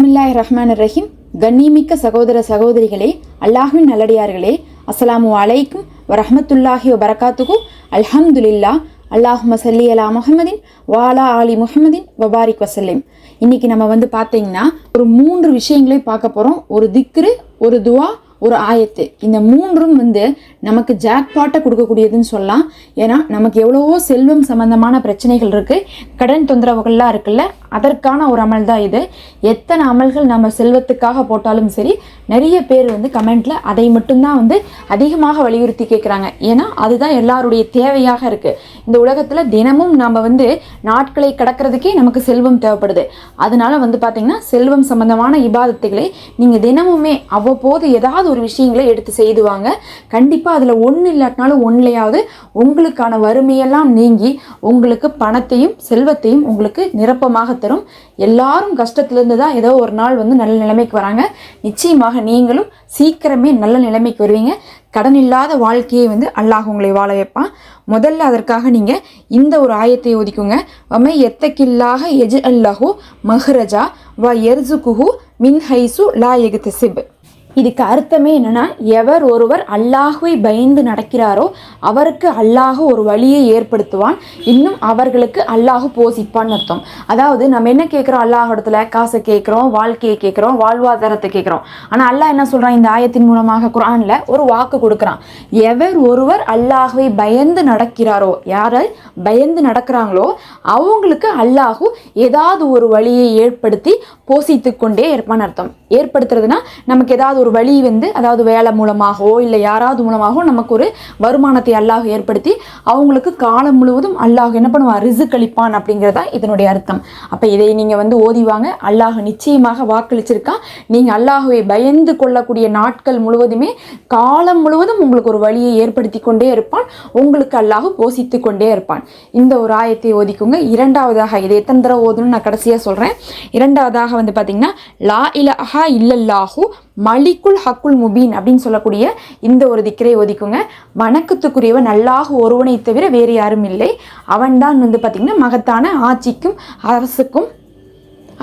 பிஸ்மில்லாஹ் ரஹ்மான் ரஹீம் கண்ணியமிக்க சகோதர சகோதரிகளே அல்லாஹின் நல்லடியார்களே அஸ்ஸலாமு அலைக்கும் வரஹமத்துல்லாஹி வபரகாத்துகு அல்ஹம்துலில்லா அல்லாஹும சல்லி அலா முஹமதின் வாலா ஆலி முஹமதின் வபாரிக் வசல்லிம் இன்னைக்கு நம்ம வந்து பார்த்தீங்கன்னா ஒரு மூன்று விஷயங்களே பார்க்க போகிறோம் ஒரு திக்ரு ஒரு துவா ஒரு ஆயத்து. இந்த மூன்றும் வந்து நமக்கு ஜாக்பாட்டை கொடுக்கக்கூடியதுன்னு சொல்லலாம். ஏன்னா நமக்கு எவ்வளவோ செல்வம் சம்பந்தமான பிரச்சனைகள் இருக்குது கடன் தொந்தரவுகள்லாம் இருக்குல்ல அதற்கான ஒரு அமல் தான் இது. எத்தனை அமல்கள் நம்ம செல்வத்துக்காக போட்டாலும் சரி நிறைய பேர் வந்து கமெண்ட்டில் அதை மட்டும்தான் வந்து அதிகமாக வலியுறுத்தி கேட்குறாங்க ஏன்னா அதுதான் எல்லாருடைய தேவையாக இருக்குது இந்த உலகத்தில் தினமும் நம்ம வந்து நாட்களை கடக்கிறதுக்கே நமக்கு செல்வம் தேவைப்படுது. அதனால வந்து பார்த்திங்கன்னா செல்வம் சம்பந்தமான இபாதத்துகளை நீங்கள் தினமுமே அவ்வப்போது ஏதாவது ஒரு விஷயங்களை எடுத்து செய்துவாங்க கண்டிப்பாக அதில் ஒன்று இல்லாட்டினாலும் ஒன்றுலையாவது உங்களுக்கான வறுமையெல்லாம் நீங்கி உங்களுக்கு பணத்தையும் செல்வத்தையும் உங்களுக்கு நிரப்பமாக தரும். எல்லாரும் கஷ்டத்துலேருந்து தான் ஏதோ ஒரு நாள் வந்து நல்ல நிலைமைக்கு வராங்க. நிச்சயமாக நீங்களும் சீக்கிரமே நல்ல நிலைமைக்கு வருவீங்க. கடன் இல்லாத வாழ்க்கையை வந்து அல்லாஹ் உங்களை வாழ வைப்பான். முதல்ல அதற்காக நீங்கள் இந்த ஒரு ஆயத்தை ஒதுக்குங்க. வமை எத்தக்கில்லாக எஜ் அல்லாஹு மஹ்ரஜா வ எர்சுகுஹு மின் ஹைசு லா எகுத்தசிப் இதுக்கு அர்த்தமே என்னென்னா எவர் ஒருவர் அல்லாஹுவை பயந்து நடக்கிறாரோ அவருக்கு அல்லாஹ் ஒரு வழியை ஏற்படுத்துவான். இன்னும் அவர்களுக்கு அல்லாஹ் போசிப்பான்னு அர்த்தம். அதாவது நம்ம என்ன கேட்குறோம்? அல்லாஹ் இடத்துல காசை கேட்குறோம் வாழ்க்கையை கேட்குறோம் வாழ்வாதாரத்தை கேட்குறோம். ஆனால் அல்லாஹ் என்ன சொல்கிறான் இந்த ஆயத்தின் மூலமாக குரானில் ஒரு வாக்கு கொடுக்குறான். எவர் ஒருவர் அல்லாஹுவை பயந்து நடக்கிறாரோ யாரை பயந்து நடக்கிறாங்களோ அவங்களுக்கு அல்லாஹு ஏதாவது ஒரு வழியை ஏற்படுத்தி போசித்து கொண்டே இருப்பான்னு அர்த்தம். ஏற்படுத்துறதுனா நமக்கு ஏதாவது ஒரு வழி வந்து அதாவது வேலை மூலமாகவோ இல்லை யாராவது மூலமாகவோ நமக்கு ஒரு வருமானத்தை அல்லாஹ் ஏற்படுத்தி அவங்களுக்கு காலம் முழுவதும் அல்லாஹ் என்ன பண்ணுவான் ரிசு கழிப்பான் அப்படிங்கிறதா இதனுடைய அர்த்தம். அப்போ இதை நீங்கள் வந்து ஓதிவாங்க அல்லாஹ் நிச்சயமாக வாக்களிச்சிருக்கான் நீங்கள் அல்லாஹுவை பயந்து கொள்ளக்கூடிய நாட்கள் முழுவதுமே காலம் முழுவதும் உங்களுக்கு ஒரு வழியை ஏற்படுத்தி கொண்டே இருப்பான். உங்களுக்கு அல்லாஹ் போசித்து கொண்டே இருப்பான். இந்த ஒரு ஆயத்தை ஓதிக்கோங்க. இரண்டாவதாக இதை எத்தனை தடவை ஓதணும்னு நான் கடைசியாக சொல்கிறேன் இரண்டாவதாக வந்து பார்த்தீங்கன்னா லா இலஹா இல்லல்லாஹூ மலிக்குல் ஹக்குல் முபீன் அப்படின்னு சொல்லக்கூடிய இந்த ஒரு திக்கரை ஒதுக்குங்க. வணக்கத்துக்குரியவன் நல்லாக ஒருவனை தவிர வேறு யாரும் இல்லை. அவன்தான் வந்து பார்த்திங்கன்னா மகத்தான ஆட்சிக்கும் அரசுக்கும்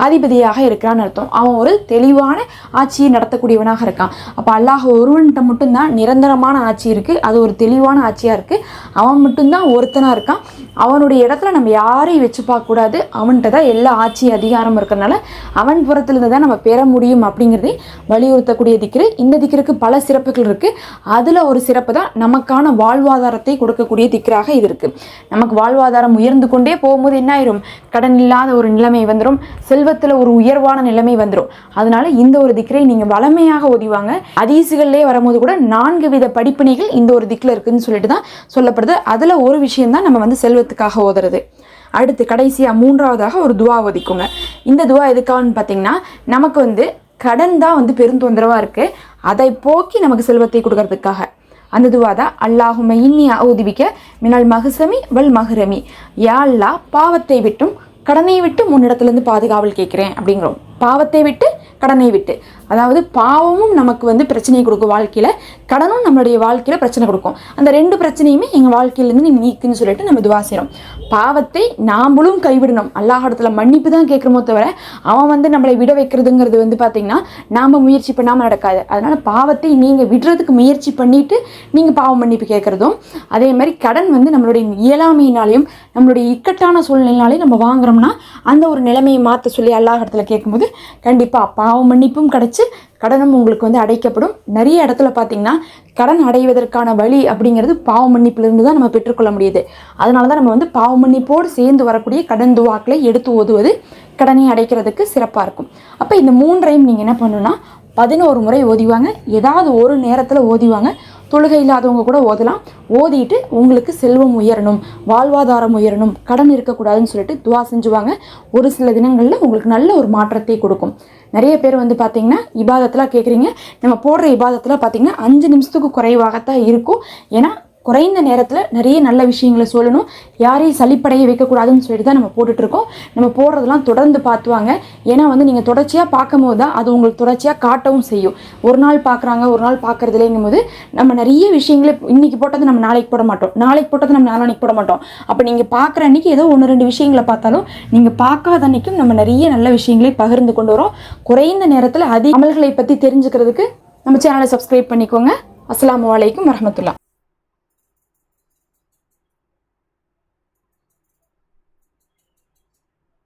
அதிபதியாக இருக்கிறான்னு அர்த்தம். அவன் ஒரு தெளிவான ஆட்சியை நடத்தக்கூடியவனாக இருக்கான். அப்போ அல்லாஹ் ஒருவன்கிட்ட மட்டும்தான் நிரந்தரமான ஆட்சி இருக்குது அது ஒரு தெளிவான ஆட்சியாக இருக்குது அவன் மட்டும்தான் ஒருத்தனாக இருக்கான். அவனுடைய இடத்துல நம்ம யாரையும் வச்சு பார்க்கக்கூடாது அவன்கிட்ட தான் எல்லா ஆட்சி அதிகாரம் இருக்கிறனால அவன் புறத்துலேருந்து தான் நம்ம பெற முடியும் அப்படிங்கிறதை வலியுறுத்தக்கூடிய திக்ரு. இந்த திக்கிற்கு பல சிறப்புகள் இருக்குது அதில் ஒரு சிறப்பு தான் நமக்கான வாழ்வாதாரத்தை கொடுக்கக்கூடிய திக்கராக இது இருக்குது நமக்கு வாழ்வாதாரம் உயர்ந்து கொண்டே போகும்போது என்ன ஆயிரும்? கடன் இல்லாத ஒரு நிலைமை வந்துடும் செல்வத்தில் ஒரு உயர்வான நிலைமை வந்துடும் அதனால இந்த ஒரு திக்கரை நீங்கள் வளமையாக ஒதிவாங்க. அதீசுகள்லேயே வரும்போது கூட நான்கு வித படிப்பினைகள் இந்த ஒரு திக்கில் இருக்குன்னு சொல்லிட்டு தான் சொல்லப்படுது. அதில் ஒரு விஷயம்தான் நம்ம வந்து செல்வத்துக்காக ஓதுறது. அடுத்து கடைசியாக மூன்றாவதாக ஒரு துவா ஒதிக்குங்க. இந்த துவா எதுக்காகன்னு பார்த்தீங்கன்னா நமக்கு வந்து கடன் தான் வந்து பெருந்தொந்தரவாக இருக்குது அதை போக்கி நமக்கு செல்வத்தை கொடுக்கறதுக்காக. அந்த துவா தான் அல்லாஹும இன்னி ஊதுவிக்க மினால் மகசமி வல் மஹ்ரமி. யா அல்லா பாவத்தை விட்டும் கடனை விட்டு முன்னிடத்துலேருந்து பாதுகாவல் கேட்குறேன் அப்படிங்கிறோம். பாவத்தை விட்டு கடனை விட்டு. அதாவது பாவமும் நமக்கு வந்து பிரச்சனையை கொடுக்கும் வாழ்க்கையில் கடனும் நம்மளுடைய வாழ்க்கையில் பிரச்சனை கொடுக்கும். அந்த ரெண்டு பிரச்சனையுமே எங்கள் வாழ்க்கையிலேருந்து நீ நீக்குன்னு சொல்லிட்டு நம்ம துவா செய்கிறோம் பாவத்தை நாம்பளும் கைவிடணும். அல்லாஹடத்தில் மன்னிப்பு தான் கேட்குறமோ தவிர அவன் வந்து நம்மளை விட வைக்கிறதுங்கிறது வந்து பார்த்திங்கன்னா நாம் முயற்சி பண்ணாமல் நடக்காது. அதனால் பாவத்தை நீங்கள் விடுறதுக்கு முயற்சி பண்ணிவிட்டு நீங்கள் பாவம் மன்னிப்பு கேட்குறதும் அதே மாதிரி கடன் வந்து நம்மளுடைய இயலாமையினாலையும் நம்மளுடைய இக்கட்டான சூழ்நிலையினாலையும் நம்ம வாங்குறோம்னா அந்த ஒரு நிலைமையை மாற்ற சொல்லி அல்லாஹ் கேட்கும்போது கண்டிப்பாக பாவம் மன்னிப்பும் கிடச்சி கடனும் உங்களுக்கு வந்து அடைக்கப்படும். நிறைய இடத்துல பார்த்தீங்கன்னா கடன் அடைவதற்கான வழி அப்படிங்கிறது பாவ மன்னிப்பிலிருந்து தான் நம்ம பெற்றுக்கொள்ள முடியுது. அதனால தான் நம்ம வந்து பாவ மன்னிப்போடு சேர்ந்து வரக்கூடிய கடன் துவாக்களை எடுத்து ஓதுவது கடனை அடைக்கிறதுக்கு சிறப்பாக இருக்கும். அப்போ இந்த மூன்றையும் நீங்கள் என்ன பண்ணணும்னா பதினோரு முறை ஓதிவாங்க. ஏதாவது ஒரு நேரத்தில் ஓதிவாங்க. தொழுகை இல்லாதவங்க கூட ஓதலாம். ஓதிட்டு உங்களுக்கு செல்வம் உயரணும் வாழ்வாதாரம் உயரணும் கடன் இருக்கக்கூடாதுன்னு சொல்லிட்டு துவா செஞ்சுவாங்க. ஒரு சில தினங்களில் உங்களுக்கு நல்ல ஒரு மாற்றத்தை கொடுக்கும். நிறைய பேர் வந்து பார்த்தீங்கன்னா இபாதத்தில் கேட்குறீங்க நம்ம போடுற இபாதத்தில் பார்த்தீங்கன்னா அஞ்சு நிமிஷத்துக்கு குறைவாகத்தான் இருக்கும். ஏன்னா குறைந்த நேரத்தில் நிறைய நல்ல விஷயங்களை சொல்லணும். யாரையும் சளிப்படைய வைக்கக்கூடாதுன்னு சொல்லிட்டு தான் நம்ம போட்டுட்ருக்கோம். நம்ம போடுறதெல்லாம் தொடர்ந்து பார்த்துவாங்க ஏன்னா வந்து நீங்கள் தொடர்ச்சியாக பார்க்கும் போது தான் அது உங்களுக்கு தொடர்ச்சியாக காட்டவும் செய்யும். ஒரு நாள் பார்க்குறாங்க ஒரு நாள் பார்க்குறதுலேங்கும் போது நம்ம நிறைய விஷயங்களை இன்றைக்கி போட்டது நம்ம நாளைக்கு போட மாட்டோம். நாளைக்கு போட்டது நம்ம நாளைக்கு போட மாட்டோம். அப்போ நீங்கள் பார்க்குற அன்னைக்கு ஏதோ ஒன்று ரெண்டு விஷயங்களை பார்த்தாலும் நீங்கள் பார்க்காத அன்றைக்கும் நம்ம நிறைய நல்ல விஷயங்களை பகிர்ந்து கொண்டு வரோம். குறைந்த நேரத்தில் அதிக அமல்களை பற்றி தெரிஞ்சுக்கிறதுக்கு நம்ம சேனலை சப்ஸ்கிரைப் பண்ணிக்கோங்க. அஸ்லாம் வலைக்கம் வரமத்துல்லா